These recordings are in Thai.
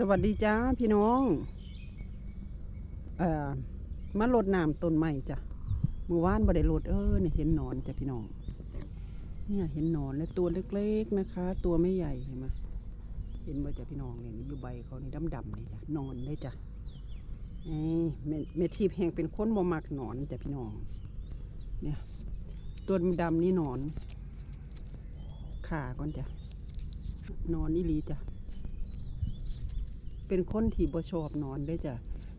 สวัสดีจ้าพี่น้อง เอ่อมาลดน้ำต้นใหม่จ้ะเมื่อวานบ่ได้ลดเออเนี่ยเห็นหนอนจ้ะพี่น้อง เนี่ยเห็นหนอนและตัวเล็กๆนะคะ ตัวไม่ใหญ่เห็นไหมเห็นบ่จ้ะพี่น้องเนี่ยอยู่ใบเขานี่ดำๆนี่จ้ะนอนได้จ้ะเอ้ยแม่แม่ทีบแหงเป็นคนบ่มักหนอนจ้ะพี่น้อง เนี่ย ตัวดำนี่หนอนขาก่อนจ้ะนอนนี่ลีจ้ะ เป็นคนที่บ่ชอบนอนได้อจ้ะ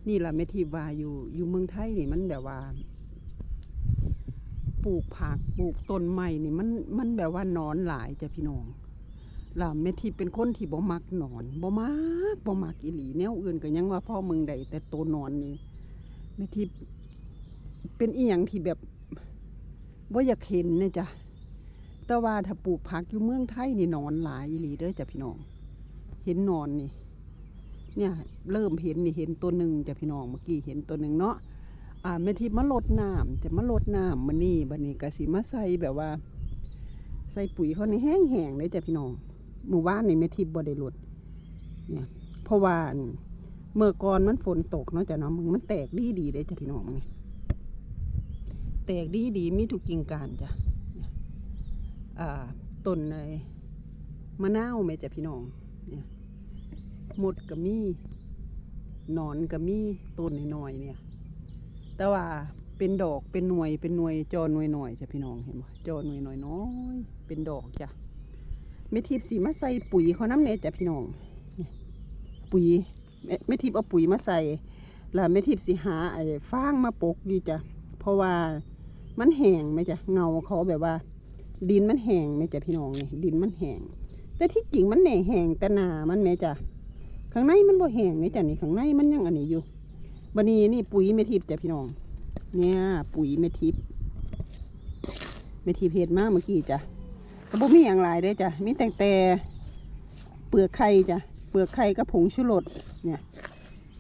นี่ล่ะแม่ทีว่าอยู่อยู่เมืองไทยนี่มันแบบว่า ปลูกผักปลูกต้นไม้นี่มันมันแบบว่านอนหลายจ้ะพี่น้องล่ะแม่ทีเป็นคนที่บ่มักนอนบ่มักบ่มักอีหลีแนวอื่นก็ยังว่าพ่อเมืองใดแต่ตัวนอนนี่แม่ทีเป็นอีหยังที่แบบบ่าอยากเห็นเนี่ยจ้ะ แต่ว่าถ้าปลูกผักอยู่เมืองไทยนี่นอนหลายอีหลีเด้อจ้ะพี่น้อง เห็นนอนนี่ เนี่ยเริ่มเห็นนี่เห็นตัวหนึ่งจะพี่น้องเมื่อกี้เห็นตัวหนึ่งเนาะอ่าแม่ทิพย์มาลดน้ำจะมาลดน้ำมันนี่บันนี้กะสิมาใส่แบบว่า ใส่ปุ๋ยเขาในแห้งแห้งเลยจ้ะพี่น้องหมู่บ้านในี่แม่ทิพย์บ่ได้ลดเนี่ยเพราะว่าเมื่อก่อนมันฝนตกเนาะจ้ะเนาะมึงมันแตกดีดีเลยจ้ะพี่น้องนี่แตกดีดีมีทุกกิ่งการจ้ะอ่าต้นในมะนาวแม่จ้ะพี่น้องเนี่ย มดก็มีหนอนก็มีต้นหน้อยๆเนี่ย แต่ว่าเป็นดอกเป็นหน่วยเป็นหน่วยจอหน่วยหน่อยจ้ะพี่น้องเห็นบ่จอหน่วยหน้อยน้อยเป็นดอกจ้ะไม่ทิพสีมาใส่ปุ๋ยเขาน้ำเนยจ้ะพี่น้องปุ๋ยแม่แม่ทิพเอาปุ๋ยมาใส่แล้วแม่ทิพสีหาไอ้ฟางมาปกอยู่จ้ะเพราะว่ามันแห้งไหมจ้ะเงาเขาแบบว่า ดินมันแห้งไหมจ้ะพี่น้องเนี่ยดินมันแห้งแต่ที่จริงมันแหน่แห้งแต่หนามันแม่จ้ะ ข้างในมันบ่แห้งนี่จ้ะนี่ข้างในมันยังอันนี้อยู่บันนี้นี่ปุ๋ยเมทิพย์จ้ะพี่น้อง เนี่ย ปุ๋ยเมทิพย์เมทิพย์เฮ็ดมากเมื่อกี้จ้ะก็บ่มีอย่างหลายเด้จ้ะมีแต่แต่เปลือกไข่จ้ะเปลือกไข่กับผงชูรสเนี่ย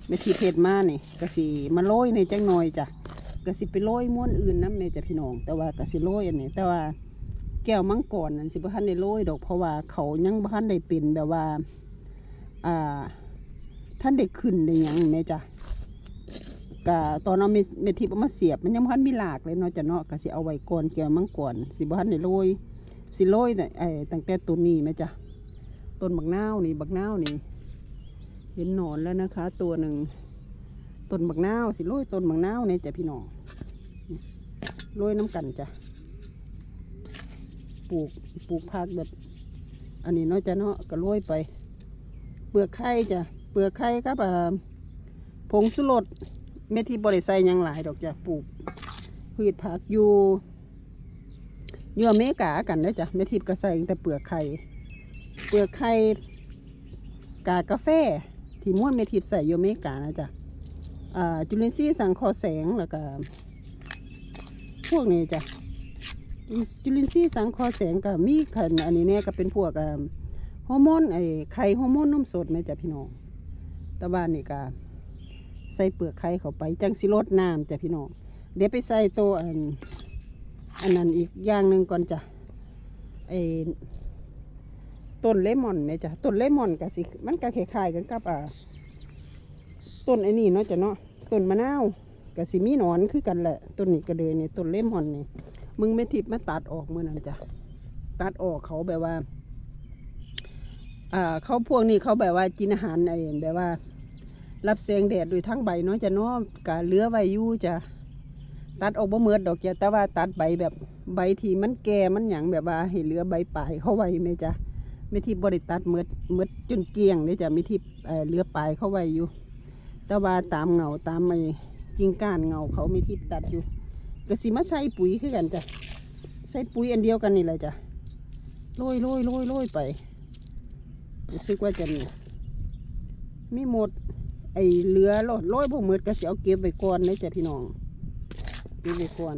เมทิพย์เฮ็ดมากนี่ก็สิมาโรยในจังหน่อยจ้ะก็สิไปโรยม้วนอื่นนำแม่จ้ะพี่น้อง แต่ว่าก็สิโรยอันนี้แต่ว่าแก้วมังกรนั่นสิบ่ทันได้โรยดอกเพราะว่าเขายังบ่ทันได้เป็นแบบว่า อ่า ท่านได้ขึ้นได้ยังแม่จ้ะกะตอนเอาเมเมทิพย์เอามาเสียบมันยังบ่ทันมีหลากเลยเนาะจ้ะเนาะก็สิเอาไว้ก่อนแก้วมังกรสิบ่ทันได้โรยสิโรยแต่ยไอ้ตั้งแต่ต้นนี้แม่จ้ะต้นบักนาวนี่บักนาวนี่ เห็นหนอนแล้วนะคะ ตัวหนึ่งต้นบักนาวสิโรยต้นบักนาวเนี่ยจ้ะพี่น้องโรยน้ำกันจ้ะปลูกปลูกผักแบบ อันนี้เนาะจะเนาะก็โรยไป เปลือกไข่จ้ะ เปลือกไข่กับผงสุรสเม็ดที่บริใส่หยังหลายดอกจ้ะปลูกพืชผักอยู่อยู่อเมริกากันนะจ้ะเม็ดทิพย์ก็ใสแต่เปลือกไข่เปลือกไข่กากาแฟที่ม้วนเม็ดทิพใส่ยู่อเมกานะจ้ะจุลินทรีย์สังเคราะห์แสงแล้วก็พวกนี้จ้ะจุลินทรีย์สังเคราะห์แสงกับมีขันอันนี้เนี่ยก็เป็นพวกฮอร์โมนไอไข่ฮอร์โมนนมสดไหมจ้ะพี่น้อง ตะบ้านนี่ก็ใส่เปลือกไข่เข้าไป จังสิลดน้ำจ้ะพี่น้อง เดี๋ยวไปใส่ตัวอันอันนั้นอีกอย่างหนึ่งก่อนจ้ะไอ้ต้นเลมอนไหมจ้ะต้นเลมอนก็สิมันก็คล้ายๆกันกับอ่าต้นไอ้นี่เนาะจ้ะเนาะต้นมะนาวก็สิมีหนอนคือกันแหละต้นนี้ก็เลยนี่ต้นเลมอนนี่มึงไม่ทิพมาตัดออกเมื่อนั้นจ้ะตัดออกเขาแบบว่าอ่าเขาพวกนี้เขาแบบว่ากินอาหารไอ้แบบว่า รับแสงแดดโดยทั้งใบเนาะจะเนาะกะเหลือไว้อยู่จะตัดออกบ่เมิดดอกจ้ะแต่ว่าตัดใบแบบใบที่มันแก่มันหยังแบบว่าให้เหลือใบปลายเขาไว้ไหมจ้ะไม่ทิพย์บริตัดเมิดเมิดจนเกลี้ยงเลยจ้ะไม่ทิพย์เอ่อเหลือปลายเขาไว้อยู่ แต่ว่าตามเงาตามไอ้กิ่งก้านเงาเขาไม่ทิพย์ตัดอยู่ก็สิมาใส่ปุ๋ยคือกันจ้ะใส่ปุ๋ยอันเดียวกันนี่แหละจ้ะโรยโรยโรยโรยไปรู้สึกว่าจะมีมีหมด อ้เหลือโรยโรยพวกมืดก็เสิเอาเก็บไว้ก่อนเลยจ้ะพี่น้องเก็บไว้ก่อน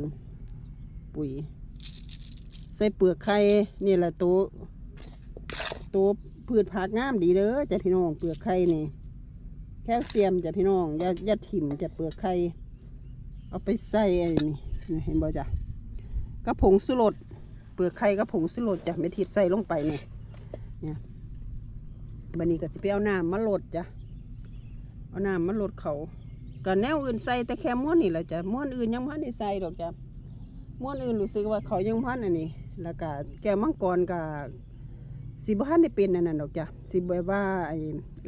ปุ๋ย ใส่เปลือกไข่นี่แหละตัวตัวพืชผักงามดีเด้อจ้ะพี่น้องเปลือกไข่นี่แคลเซียมจ้ะพี่น้องอย่าอย่าถิ่มจ้ะเปลือกไข่เอาไปใส่ไอ้นี่นเห็นบ่จ้ะกระผงสุรสเปลือกไข่กระผงสุรสจ้ะไม่ทิพใส่ลงไปเนี่ยเนี่ยบันนี้ก็จะไปเอาน้ำมาลดจ้ะ เอาน้ำมาลดเขาก็แนวอื่นใส่แต่แค่ม้วนนี่แหละจ้ะม้วนอื่นยังพันได้ใส่ดอกจ้ะม้วนอื่นรู้สึกว่าเขายังพันอันนี้ แล้วก็แก้มังกรก็สิบ่ทันได้เป็นอันนั้นดอกจ้ะสิแบบว่าไอ้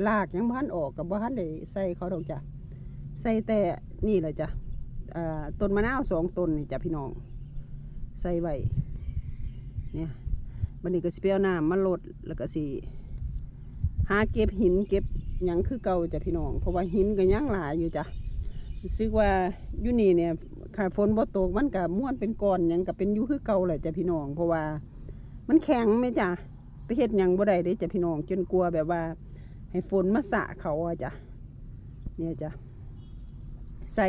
รากยังพันออกกับบ่ทันได้ใส่เขาดอกจ้ะใส่แต่นี่แหละจ้ะอ่าต้นมะนาวสองต้นนี่จ้ะพี่น้อง ใส่ไว้เนี่ยบันนี้ก็สิไปเอาน้ำมาลดแล้วก็สิหาเก็บหินเก็บ ยังคือเก่าจ้ะพี่น้อง เพราะว่าหินก็ยังหลายอยู่จ้ะรู้สึกว่าอยู่นี่เนี่ยขาฝนบ่ตกมันก็ม้วนเป็นก้อนยังก็เป็นอยู่คือเก่าแหละจ้ะพี่น้อง เพราะว่ามันแข็งไหมจ้ะไปเฮ็ดยังบ่ได้เด้จ้ะพี่น้องจนกลัวแบบว่า ให้ฝนมาสะเขาอะจ้ะเนี่ยจ้ะใส่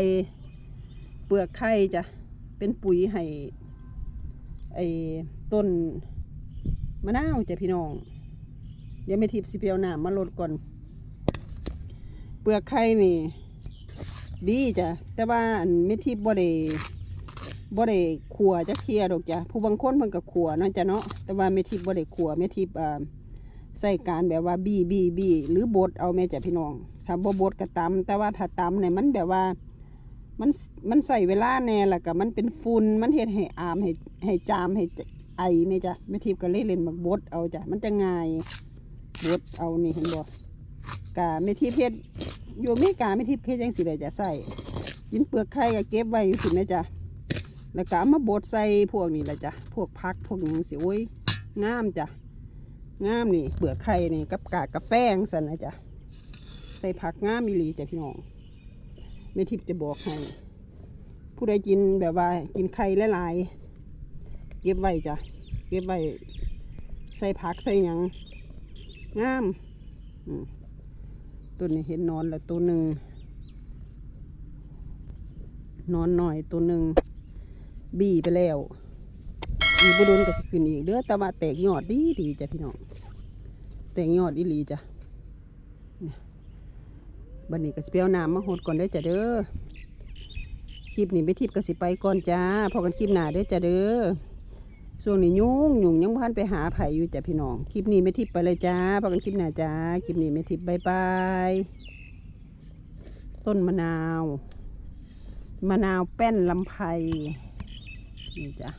เปลือกไข่จ้ะเป็นปุ๋ยให้ไอ้ต้นมะนาวจ้ะพี่น้อง เดี๋ยวไม่ทิพย์สิเปียวหน้ำมาลดก่อน เปลือกไข่นี่ ดีจ้ะ แต่ว่าอันไม่ทิพย์บ่ได้บ่ได้ขัวจะเคียดอกจ้ะ ผู้บางคนเพิ่นก็ขัวเนาะจ้ะเนาะ แต่ว่าไม่ทิพย์บ่ได้ขัวไม่ทิพย์อ่าใส่การแบบว่าบี้บี้บี้หรือบดเอาแม่จ้ะพี่น้อง ถ้าบ่บดก็ตำแต่ว่าถ้าตำเนี่ยมันแบบว่ามันมันใส่เวลาแน่แล้วก็มันเป็นฝุ่นมันเฮ็ดให้อามให้ให้จามให้ไอไหม่จ้ะแม่ทิพย์ก็เลยเล่นบักบดเอาจ้ะมันจะง่ายบดเอานี่เห็นบ่กะแม่ทิพย์เฮ็ด อยู่อเมริกาแม่ทิพย์เฮ็ดจังซี่เลยจะใส่ยินเปลือกไข่ก็เก็บไว้อยู่สิแม่จ้ะแล้วก็เอามาบดใส่พวกนี้แหละจ้ะพวกผักพวกหยังสิโอ้ยงามจ้ะงามนี่เปลือกไข่นี่กับกากกาแฟงซั่นนะจ้ะใส่ผักงามอีหลีจ้ะพี่น้องแม่ทิพย์จะบอกให้ผู้ใดกินแบบว่ากินไข่หลายๆเก็บไว้จ้ะเก็บไว้ใส่ผักใส่หยังงามอืม ตัวนี้เห็นนอนแล้วตัวหนึ่งนอนหน่อยตัวหนึ่งบีไปแล้วอีบุดุนก็จะขึ้นอีกเด้อแต่ว่าแตกยอดดีดีจ้ะพี่น้องแตกยอดอีหลีจ้ะบันนี้ก็สิไปเอาน้ำมาหดก่อนได้จ้ะเด้อคลิปนี้ไปทิพย์ก็สิไปก่อนจ้าพอกันคลิปหน้าเด้จ้ะเด้อ ช่วงนี้ยุ่งยุ่งยังพันไปหาไผ่อยู่จ้ะพี่น้อง คลิปนี้ไม่ทิพย์ไปเลยจ้าพากันคลิปหน้าจ้า คลิปนี้ไม่ทิพย์บายบาย ต้นมะนาว มะนาวแป้นลำไพรนี่จ้ะ